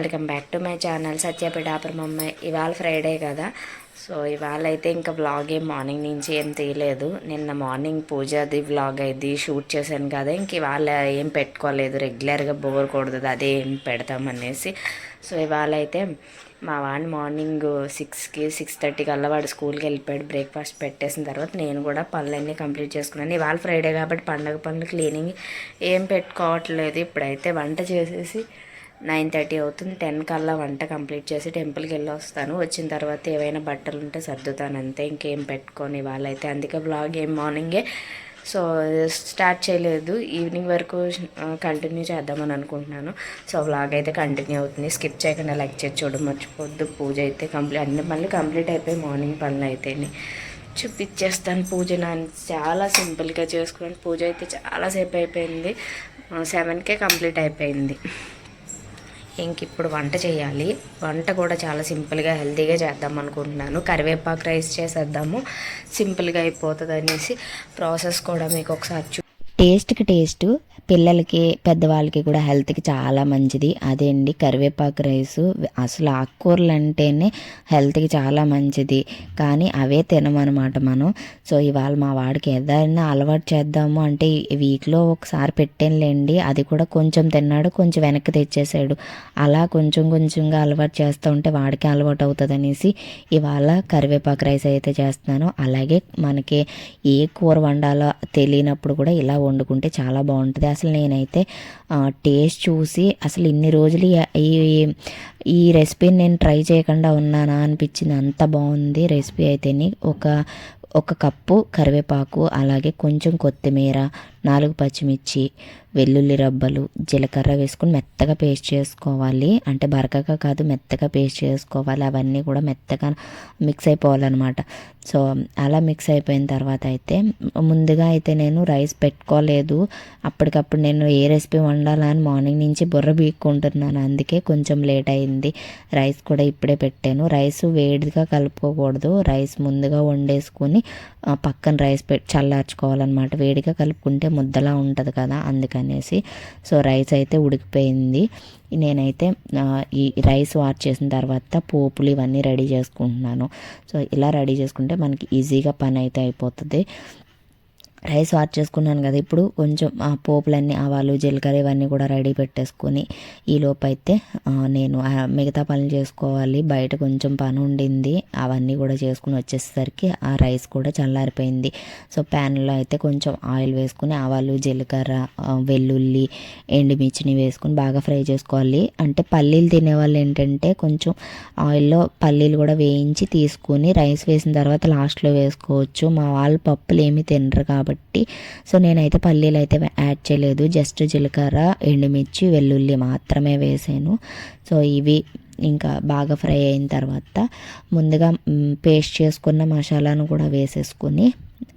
Welcome back to my channel Satyapetapuram అమ్మాయి. ఇవాళ Friday కదా. సో ఇవాళ అయితే ఇంకా వ్లాగ్ ఏం మార్నింగ్ నుంచి ఏం తీయలేదు. నిన్న మార్నింగ్ పూజది వ్లాగ్ అయింది షూట్ చేశాను కదా. ఇంక ఇవాళ ఏం పెట్టుకోలేదు. రెగ్యులర్గా బోర్ కూడదు అదే ఏం పెడతామనేసి సో ఇవాళ అయితే మా వాడిని మార్నింగ్ సిక్స్కి సిక్స్ థర్టీ కల్లా వాడు స్కూల్కి వెళ్ళిపోయాడు. బ్రేక్ఫాస్ట్ పెట్టేసిన తర్వాత నేను కూడా పనులన్నీ కంప్లీట్ చేసుకున్నాను. ఇవాళ ఫ్రైడే కాబట్టి పండగ పనులు క్లీనింగ్ ఏం పెట్టుకోవట్లేదు. ఇప్పుడైతే వంట చేసేసి నైన్ థర్టీ అవుతుంది. టెన్ కల్లా వంట కంప్లీట్ చేసి టెంపుల్కి వెళ్ళి వస్తాను వచ్చిన తర్వాత ఏవైనా బట్టలు ఉంటే సర్దుతాను అంతే. ఇంకేం పెట్టుకొని వాళ్ళైతే అందుకే బ్లాగ్ ఏం మార్నింగే. సో స్టార్ట్ చేయలేదు. ఈవినింగ్ వరకు కంటిన్యూ చేద్దామని అనుకుంటున్నాను. సో వ్లాగ్ అయితే కంటిన్యూ అవుతుంది. స్కిప్ చేయకుండా లైక్ చేసి చూడడం మర్చిపోద్దు పూజ అయితే కంప్లీట్ అన్ని పనులు కంప్లీట్ అయిపోయి మార్నింగ్ పనులు అయితే చూపించేస్తాను పూజ నాన్న చాలా సింపుల్గా చేసుకున్నాను. పూజ అయితే చాలాసేపు అయిపోయింది. సెవెన్కే కంప్లీట్ అయిపోయింది. ఇంక ఇప్పుడు వంట చేయాలి. వంట కూడా చాలా సింపుల్గా హెల్తీగా చేద్దాం అనుకుంటున్నాను. కరివేపాకు రైస్ చేసేద్దాము. సింపుల్గా అయిపోతుంది అనేసి ప్రాసెస్ కూడా మీకు ఒకసారి చూ టేస్ట్కి టేస్ట్ పిల్లలకి పెద్దవాళ్ళకి కూడా హెల్త్కి చాలా మంచిది. అదే అండి కరివేపాకు రైసు. అసలు ఆకుకూరలు అంటేనే హెల్త్కి చాలా మంచిది. కానీ అవే తినమనమాట మనం. సో ఇవాళ మా వాడికి ఏదైనా అలవాటు చేద్దాము అంటే వీక్లో ఒకసారి పెట్టానులేండి. అది కూడా కొంచెం తిన్నాడు కొంచెం వెనక్కి తెచ్చేసాడు. అలా కొంచెం కొంచెంగా అలవాటు చేస్తూ ఉంటే వాడికి అలవాటు అవుతుంది అనేసి ఇవాళ కరివేపాకు రైస్ అయితే చేస్తున్నాను. అలాగే మనకి ఏ కూర వండాలో తెలియనప్పుడు కూడా ఇలా వండుకుంటే చాలా బాగుంటుంది. అసలు నేనైతే టేస్ట్ చూసి అసలు ఇన్ని రోజులు ఈ ఈ రెసిపీని నేను ట్రై చేయకుండా ఉన్నానా అనిపించింది. అంత బాగుంది రెసిపీ అయితేని. ఒక ఒక కప్పు కరివేపాకు అలాగే కొంచెం కొత్తిమీర నాలుగు పచ్చిమిర్చి వెల్లుల్లి రబ్బలు జీలకర్ర వేసుకుని మెత్తగా పేస్ట్ చేసుకోవాలి. అంటే బరకగా కాదు మెత్తగా పేస్ట్ చేసుకోవాలి. అవన్నీ కూడా మెత్తగా మిక్స్ అయిపోవాలన్నమాట. సో అలా మిక్స్ అయిపోయిన తర్వాత అయితే ముందుగా అయితే నేను రైస్ పెట్టుకోలేదు. అప్పటికప్పుడు నేను ఏ రెసిపీ వండాలని మార్నింగ్ నుంచి బుర్ర బీక్కుంటున్నాను. అందుకే కొంచెం లేట్ అయింది. రైస్ కూడా ఇప్పుడే పెట్టాను. రైస్ వేడిగా కలుపుకోకూడదు. రైస్ ముందుగా వండేసుకుని పక్కన రైస్ పెట్టి చల్లార్చుకోవాలన్నమాట. వేడిగా కలుపుకుంటే ముద్దలా ఉంటుంది కదా అందుకని. అందుకనేసి సో రైస్ అయితే ఉడికిపోయింది. నేనైతే ఈ రైస్ వాష్ చేసిన తర్వాత పోపులు ఇవన్నీ రెడీ చేసుకుంటున్నాను. సో ఇలా రెడీ చేసుకుంటే మనకి ఈజీగా పని అయితే అయిపోతుంది. రైస్ వాష్ చేసుకున్నాను కదా. ఇప్పుడు కొంచెం ఆ పోపులన్నీ ఆవాలు జీలకర్ర ఇవన్నీ కూడా రెడీ పెట్టేసుకొని ఈలోపు అయితే నేను మిగతా పనులు చేసుకోవాలి. బయట కొంచెం పని ఉండింది. అవన్నీ కూడా చేసుకుని వచ్చేసరికి ఆ రైస్ కూడా చల్లారిపోయింది. సో ప్యాన్లో అయితే కొంచెం ఆయిల్ వేసుకుని ఆవాలు జీలకర్ర వెల్లుల్లి ఎండుమిర్చిని వేసుకుని బాగా ఫ్రై చేసుకోవాలి. అంటే పల్లీలు తినేవాళ్ళు ఏంటంటే కొంచెం ఆయిల్లో పల్లీలు కూడా వేయించి తీసుకుని రైస్ వేసిన తర్వాత లాస్ట్లో వేసుకోవచ్చు. మా వాళ్ళు పప్పులు ఏమీ తినరు కాబట్టి కాబట్టి. సో నేనైతే పల్లీలు అయితే యాడ్ చేయలేదు. జస్ట్ జీలకర్ర ఎండుమిర్చి వెల్లుల్లి మాత్రమే వేసాను. సో ఇవి ఇంకా బాగా ఫ్రై అయిన తర్వాత ముందుగా పేస్ట్ చేసుకున్న మసాలాను కూడా వేసేసుకొని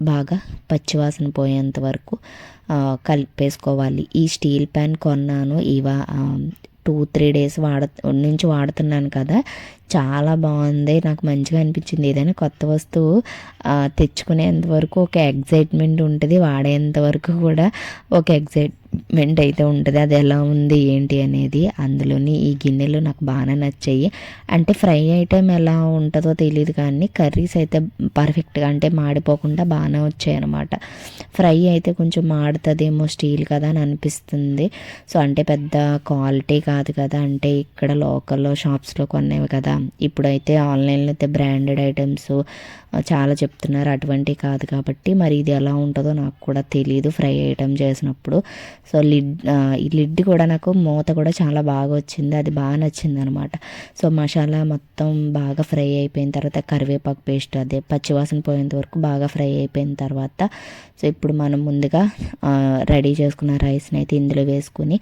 బాగా పచ్చివాసన పోయేంత వరకు కలిపేసుకోవాలి. ఈ స్టీల్ ప్యాన్ కొన్నాను. ఇవా టూ త్రీ డేస్ వాడ నుంచి వాడుతున్నాను కదా. చాలా బాగుంది. నాకు మంచిగా అనిపించింది. ఏదైనా కొత్త వస్తువు తెచ్చుకునేంత వరకు ఒక ఎగ్జైట్మెంట్ ఉంటుంది. వాడేంత వరకు కూడా ఒక ఎగ్జైట్ మెంట్ అయితే ఉంటుంది. అది ఎలా ఉంది ఏంటి అనేది అందులోని ఈ గిన్నెలు నాకు బాగా నచ్చాయి. అంటే ఫ్రై ఐటెం ఎలా ఉంటుందో తెలియదు కానీ కర్రీస్ అయితే పర్ఫెక్ట్గా అంటే మాడిపోకుండా బాగానే వచ్చాయి అనమాట ఫ్రై అయితే కొంచెం మాడుతుందేమో స్టీల్ కదా అని అనిపిస్తుంది. సో అంటే పెద్ద క్వాలిటీ కాదు కదా. అంటే ఇక్కడ లోకల్లో షాప్స్లో కొనేవి కదా. ఇప్పుడైతే ఆన్లైన్లో అయితే బ్రాండెడ్ ఐటమ్స్ చాలా చెప్తున్నారు అటువంటి కాదు కాబట్టి మరి ఇది ఎలా ఉంటుందో నాకు కూడా తెలియదు ఫ్రై ఐటమ్ చేసినప్పుడు. సో లిడ్ ఈ లిడ్ కూడా నాకు మూత కూడా చాలా బాగా వచ్చింది అది బాగా నచ్చింది అనమాట సో మసాలా మొత్తం బాగా ఫ్రై అయిపోయిన తర్వాత కరివేపాకు పేస్ట్ అదే పచ్చివాసన పోయేంత వరకు బాగా ఫ్రై అయిపోయిన తర్వాత సో ఇప్పుడు మనం ముందుగా రెడీ చేసుకున్న రైస్ని అయితే ఇందులో వేసుకుని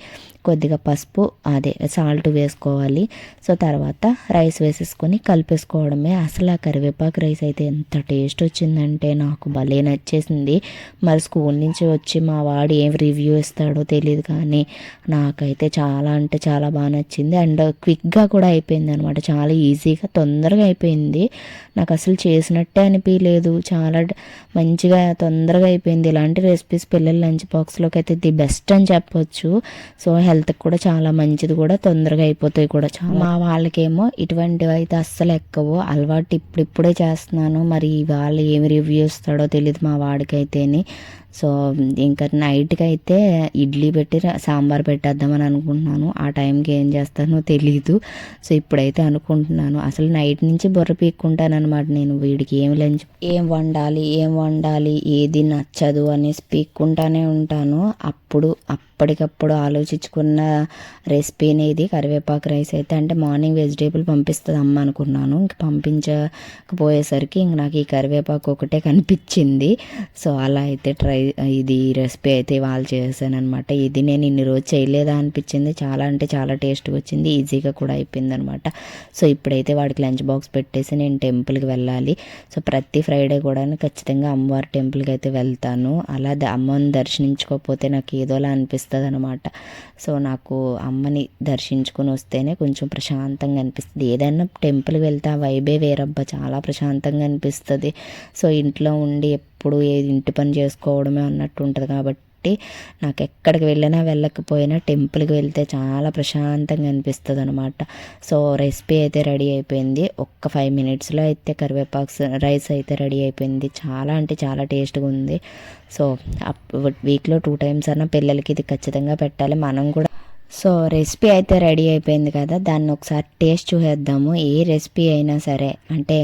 కొద్దిగా పసుపు అదే సాల్ట్ వేసుకోవాలి. సో తర్వాత రైస్ వేసేసుకొని కలిపేసుకోవడమే. అసలు ఆ కరివేపాకు రైస్ అయితే ఎంత టేస్ట్ వచ్చిందంటే నాకు భలే నచ్చేసింది. మరి స్కూల్ నుంచి వచ్చి మా వాడు ఏం రివ్యూ ఇస్తాడో తెలియదు కానీ నాకైతే చాలా అంటే చాలా బాగా నచ్చింది. అండ్ క్విక్గా కూడా అయిపోయింది అనమాట చాలా ఈజీగా తొందరగా అయిపోయింది. నాకు అసలు చేసినట్టే అనిపించలేదు చాలా మంచిగా తొందరగా అయిపోయింది. ఇలాంటి రెసిపీస్ పిల్లల లంచ్ బాక్స్లోకి అయితే ది బెస్ట్ అని చెప్పొచ్చు. సో హెల్త్కి కూడా చాలా మంచిది కూడా. తొందరగా అయిపోతాయి కూడా చాలా. మా వాళ్ళకేమో ఇటువంటివి అయితే అస్సలు ఎక్కవు. అలవాటు ఇప్పుడిప్పుడే చేస్తున్నాను. మరి వాళ్ళు ఏమి రివ్యూ ఇస్తాడో తెలియదు మా వాడికైతేనే. సో ఇంకా నైట్కి అయితే ఇడ్లీ పెట్టి సాంబార్ పెట్టేద్దామని అనుకుంటున్నాను. ఆ టైంకి ఏం చేస్తానో తెలీదు. సో ఇప్పుడైతే అనుకుంటున్నాను. అసలు నైట్ నుంచి బుర్ర పీక్కుంటానమాట నేను. వీడికి ఏం లంచ్ ఏం వండాలి ఏం వండాలి ఏది నచ్చదు అనేసి పీక్కుంటానే ఉంటాను. అప్పుడు అప్పటికప్పుడు ఆలోచించుకున్న రెసిపీ ఇది కరివేపాకు రైస్ అయితే అంటే మార్నింగ్ వెజిటేబుల్ పంపిస్తుంది అమ్మ అనుకున్నాను. ఇంక పంపించకపోయేసరికి ఇంక నాకు ఈ కరివేపాకు ఒకటే కనిపించింది. సో అలా అయితే ట్రై ఇది రెసిపీ అయితే ఇవాళ చేశాను అనమాట ఇది నేను ఇన్ని రోజు చేయలేదా అనిపించింది. చాలా అంటే చాలా టేస్ట్గా వచ్చింది. ఈజీగా కూడా అయిపోయింది అనమాట సో ఇప్పుడైతే వాడికి లంచ్ బాక్స్ పెట్టేసి నేను టెంపుల్కి వెళ్ళాలి. సో ప్రతి ఫ్రైడే కూడా ఖచ్చితంగా అమ్మవారి టెంపుల్కి అయితే వెళ్తాను. అలా ద- అమ్మని దర్శించుకోకపోతే నాకు ఏదోలా అనిపిస్తుంది అనమాట సో నాకు అమ్మని దర్శించుకొని వస్తేనే కొంచెం ప్రశాంతంగా అనిపిస్తుంది. ఏదైనా టెంపుల్కి వెళ్తే ఆ వైబే వేరబ్బా. చాలా ప్రశాంతంగా అనిపిస్తుంది. సో ఇంట్లో ఉండి ఎప్పుడు ఏది ఇంటి పని చేసుకోవడమే అన్నట్టు ఉంటుంది కాబట్టి నాకు ఎక్కడికి వెళ్ళినా వెళ్ళకపోయినా టెంపుల్కి వెళ్తే చాలా ప్రశాంతంగా అనిపిస్తుంది అనమాట సో రెసిపీ అయితే రెడీ అయిపోయింది. ఒక్క ఫైవ్ మినిట్స్లో అయితే కరివేపాకు రైస్ అయితే రెడీ అయిపోయింది. చాలా అంటే చాలా టేస్ట్గా ఉంది. సో వీక్లో టూ టైమ్స్ అన్న పిల్లలకి ఇది ఖచ్చితంగా పెట్టాలి. మనం కూడా సో రెసిపీ అయితే రెడీ అయిపోయింది కదా. దాన్ని ఒకసారి టేస్ట్ చూసేద్దాము. ఏ రెసిపీ అయినా సరే. అంటే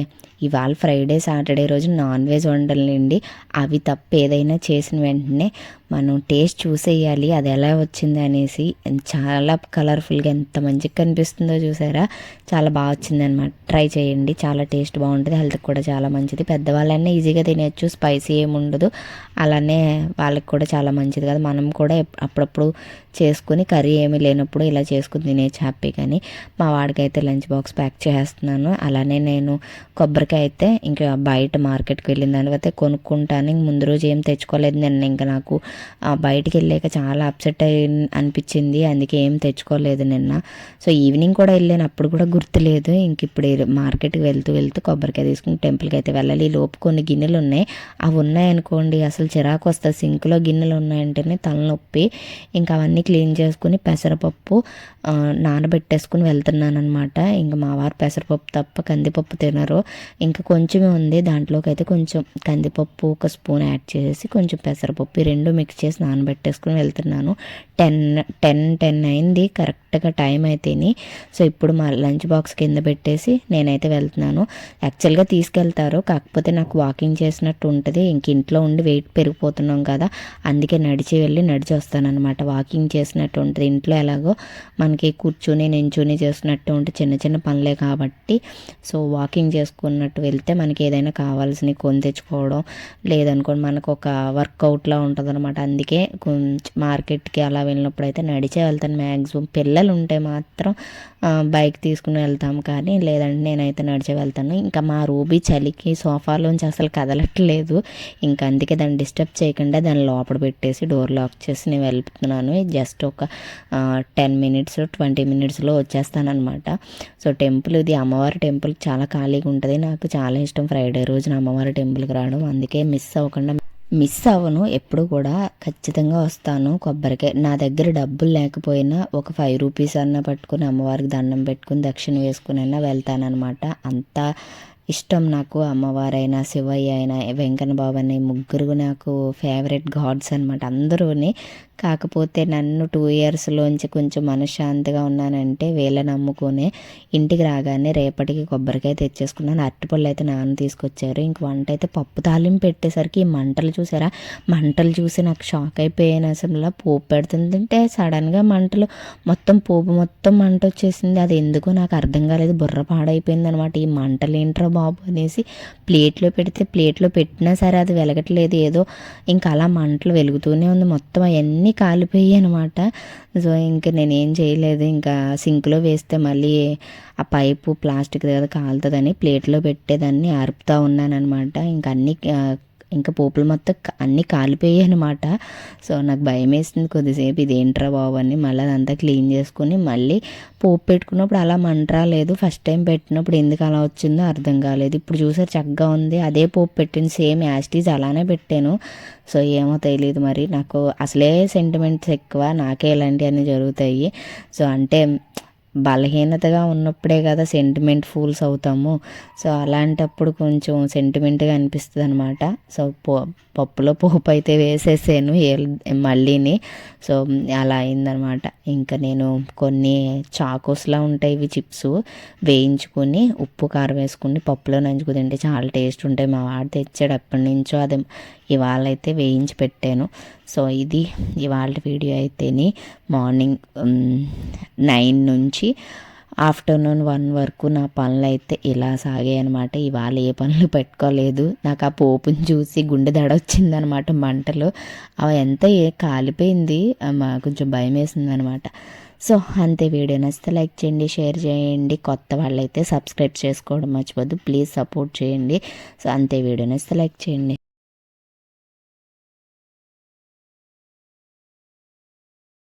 ఇవాళ ఫ్రైడే సాటర్డే రోజు నాన్ వెజ్ వండలేండి అవి తప్ప ఏదైనా చేసిన వెంటనే మనం టేస్ట్ చూసేయాలి. అది ఎలా వచ్చింది అనేసి చాలా కలర్ఫుల్గా ఎంత మంచిగా కనిపిస్తుందో చూసారా? చాలా బాగా వచ్చింది అనమాట ట్రై చేయండి. చాలా టేస్ట్ బాగుంటుంది. హెల్త్కి కూడా చాలా మంచిది. పెద్దవాళ్ళన్నీ ఈజీగా తినేయచ్చు. స్పైసీ ఏమి ఉండదు. అలానే వాళ్ళకి కూడా చాలా మంచిది కదా. మనం కూడా అప్పుడప్పుడు చేసుకుని కర్రీ ఏమీ లేనప్పుడు ఇలా చేసుకుని తినేయచ్చు హ్యాపీ కానీ మా వాడికైతే లంచ్ బాక్స్ ప్యాక్ చేస్తున్నాను. అలానే నేను కొబ్బరి అయితే ఇంకా బయట మార్కెట్కి వెళ్ళిన దానికైతే కొనుక్కుంటాను. ఇంక ముందు రోజు ఏం తెచ్చుకోలేదు నిన్న. ఇంకా నాకు ఆ, బయటికి వెళ్ళాక చాలా అప్సెట్ అయి అనిపించింది. అందుకే ఏం తెచ్చుకోలేదు నిన్న. సో ఈవినింగ్ కూడా వెళ్ళాను. అప్పుడు కూడా గుర్తులేదు. ఇంక ఇప్పుడు మార్కెట్కి వెళ్తూ వెళ్తూ కొబ్బరికాయ తీసుకుని టెంపుల్కి అయితే వెళ్ళాలి. ఈ లోపు కొన్ని గిన్నెలు ఉన్నాయి. అవి ఉన్నాయనుకోండి అసలు చిరాకు వస్తుంది. సింక్లో గిన్నెలు ఉన్నాయంటేనే తలనొప్పి. ఇంకా అవన్నీ క్లీన్ చేసుకుని పెసరపప్పు నానబెట్టేసుకుని వెళ్తున్నాను అనమాట ఇంకా మా వారు పెసరపప్పు తప్ప కందిపప్పు తినరు. ఇంకా కొంచెమే ఉంది. దాంట్లోకి అయితే కొంచెం కందిపప్పు ఒక స్పూన్ యాడ్ చేసి కొంచెం పెసరపప్పు ఈ రెండు మిక్స్ చేసి నానబెట్టేసుకుని వెళ్తున్నాను. టెన్ టెన్ టెన్ అయింది. కరెక్ట్గా టైం అయితేని. సో ఇప్పుడు మా లంచ్ బాక్స్ కింద పెట్టేసి నేనైతే వెళ్తున్నాను. యాక్చువల్గా తీసుకెళ్తారు. కాకపోతే నాకు వాకింగ్ చేసినట్టు ఉంటుంది. ఇంక ఇంట్లో ఉండి వెయిట్ పెరిగిపోతున్నాం కదా. అందుకే నడిచి వెళ్ళి నడిచి వస్తానన్నమాట. వాకింగ్ చేసినట్టు ఉంటుంది. ఇంట్లో ఎలాగో మనకి కూర్చుని నించుని చేస్తున్నట్టు ఉంటే చిన్న చిన్న పనులే కాబట్టి. సో వాకింగ్ చేసుకున్నట్టు వెళ్తే మనకి ఏదైనా కావాల్సినవి కొని తెచ్చుకోవడం లేదనుకోండి మనకు ఒక వర్కౌట్లా ఉంటుంది అనమాట అందుకే కొంచెం మార్కెట్కి అలా వెళ్ళినప్పుడు అయితే నడిచే వెళ్తాను. మ్యాక్సిమం పిల్లలు ఉంటే మాత్రం బైక్ తీసుకుని వెళ్తాం కానీ లేదంటే నేనైతే నడిచే వెళ్తాను. ఇంకా మా రూబీ చలికి సోఫాలోంచి అసలు కదలట్లేదు. ఇంకా అందుకే దాన్ని డిస్టర్బ్ చేయకుండా దాన్ని లోపల పెట్టేసి డోర్ లాక్ చేసి నేను వెళ్తున్నాను. జస్ట్ ఒక టెన్ మినిట్స్ ట్వంటీ మినిట్స్లో వచ్చేస్తానమాట సో టెంపుల్ ఇది అమ్మవారి టెంపుల్. చాలా ఖాళీగా ఉంటుంది. నాకు నాకు చాలా ఇష్టం ఫ్రైడే రోజున అమ్మవారి టెంపుల్కి రావడం. అందుకే మిస్ అవ్వకుండా మిస్ అవ్వను. ఎప్పుడు కూడా ఖచ్చితంగా వస్తాను. కొబ్బరికాయ నా దగ్గర డబ్బులు లేకపోయినా ఒక ఫైవ్ రూపీస్ అన్నా పట్టుకుని అమ్మవారికి దండం పెట్టుకుని దక్షిణ వేసుకుని అయినా వెళ్తానమాట అంత ఇష్టం నాకు అమ్మవారైనా శివయ్య అయినా వెంకన్న బాబు అని ముగ్గురు నాకు ఫేవరెట్ గాడ్స్ అనమాట అందరూని కాకపోతే నన్ను టూ ఇయర్స్లోంచి కొంచెం మనశ్శాంతిగా ఉన్నానంటే వీళ్ళని నమ్ముకునే ఇంటికి రాగానే రేపటికి కొబ్బరికాయ తెచ్చేసుకున్నాను. అరటిపళ్ళు అయితే నాన్న తీసుకొచ్చారు. ఇంక వంట అయితే పప్పు తాలింపు పెట్టేసరికి ఈ మంటలు చూసారా? మంటలు చూసి నాకు షాక్ అయిపోయాను అసలు. పోపు పెడుతుందంటే సడన్గా మంటలు మొత్తం పోపు మొత్తం మంట వచ్చేసింది. అది ఎందుకో నాకు అర్థం కాలేదు. బుర్ర పాడైపోయింది అనమాట ఈ మంటలు ఏంట్రా బాబు అనేసి ప్లేట్లో పెడితే ప్లేట్లో పెట్టినా సరే అది వెలగట్లేదు ఏదో. ఇంకా అలా మంటలు వెలుగుతూనే ఉంది. మొత్తం అవన్నీ అన్నీ కాలిపోయాయి అనమాట సో ఇంకా నేను ఏం చేయలేదు. ఇంకా సింక్లో వేస్తే మళ్ళీ ఆ పైపు ప్లాస్టిక్ కదా కాలుతుందని ప్లేట్లో పెట్టేదాన్ని అరుపుతా ఉన్నానమాట ఇంకా అన్నీ ఇంకా పోపులు మొత్తం అన్నీ కాలిపోయాయి అనమాట సో నాకు భయం వేసింది కొద్దిసేపు ఇదేంట్రా బాబు అని మళ్ళీ అదంతా క్లీన్ చేసుకుని మళ్ళీ పోపు పెట్టుకున్నప్పుడు అలా మంట రాలేదు ఫస్ట్ టైం పెట్టినప్పుడు ఎందుకు అలా వచ్చిందో అర్థం కాలేదు. ఇప్పుడు చూసారు చక్కగా ఉంది. అదే పోపు పెట్టిన సేమ్ యాస్టీజ్ అలానే పెట్టాను. సో ఏమో తెలియదు మరి. నాకు అసలే సెంటిమెంట్స్ ఎక్కువ నాకే ఇలాంటివన్నీ జరుగుతాయి. సో అంటే బలహీనతగా ఉన్నప్పుడే కదా సెంటిమెంట్ ఫూల్స్ అవుతాము. సో అలాంటప్పుడు కొంచెం సెంటిమెంట్గా అనిపిస్తుంది అనమాట సో పో పప్పులో పోపు అయితే వేసేసాను ఏ- మళ్ళీని. సో అలా అయిందనమాట ఇంకా నేను కొన్ని చాకోస్లా ఉంటాయి ఇవి చిప్స్ వేయించుకొని ఉప్పు కారం వేసుకుని పప్పులో నంచుకు తింటే చాలా టేస్ట్ ఉంటాయి. మా వాడు తెచ్చాడు ఎప్పటి నుంచో అది ఇవాళ అయితే వేయించి పెట్టాను. సో ఇది ఇవాళ వీడియో అయితేని మార్నింగ్ నైన్ నుంచి ఆఫ్టర్నూన్ వన్ వరకు నా పనులు అయితే ఇలా సాగాయి అనమాట ఇవాళ ఏ పనులు పెట్టుకోలేదు. నాకు ఆ పోపుని చూసి గుండె దడ వచ్చిందనమాట మంటలు. అవి ఎంత ఏ కాలిపోయింది మా కొంచెం భయం వేసింది అనమాట సో అంతే వీడియో నచ్చితే లైక్ చేయండి షేర్ చేయండి. కొత్త వాళ్ళైతే సబ్స్క్రైబ్ చేసుకోవడం మర్చిపోద్దు ప్లీజ్ సపోర్ట్ చేయండి. సో అంతే వీడియో నచ్చితే లైక్ చేయండి.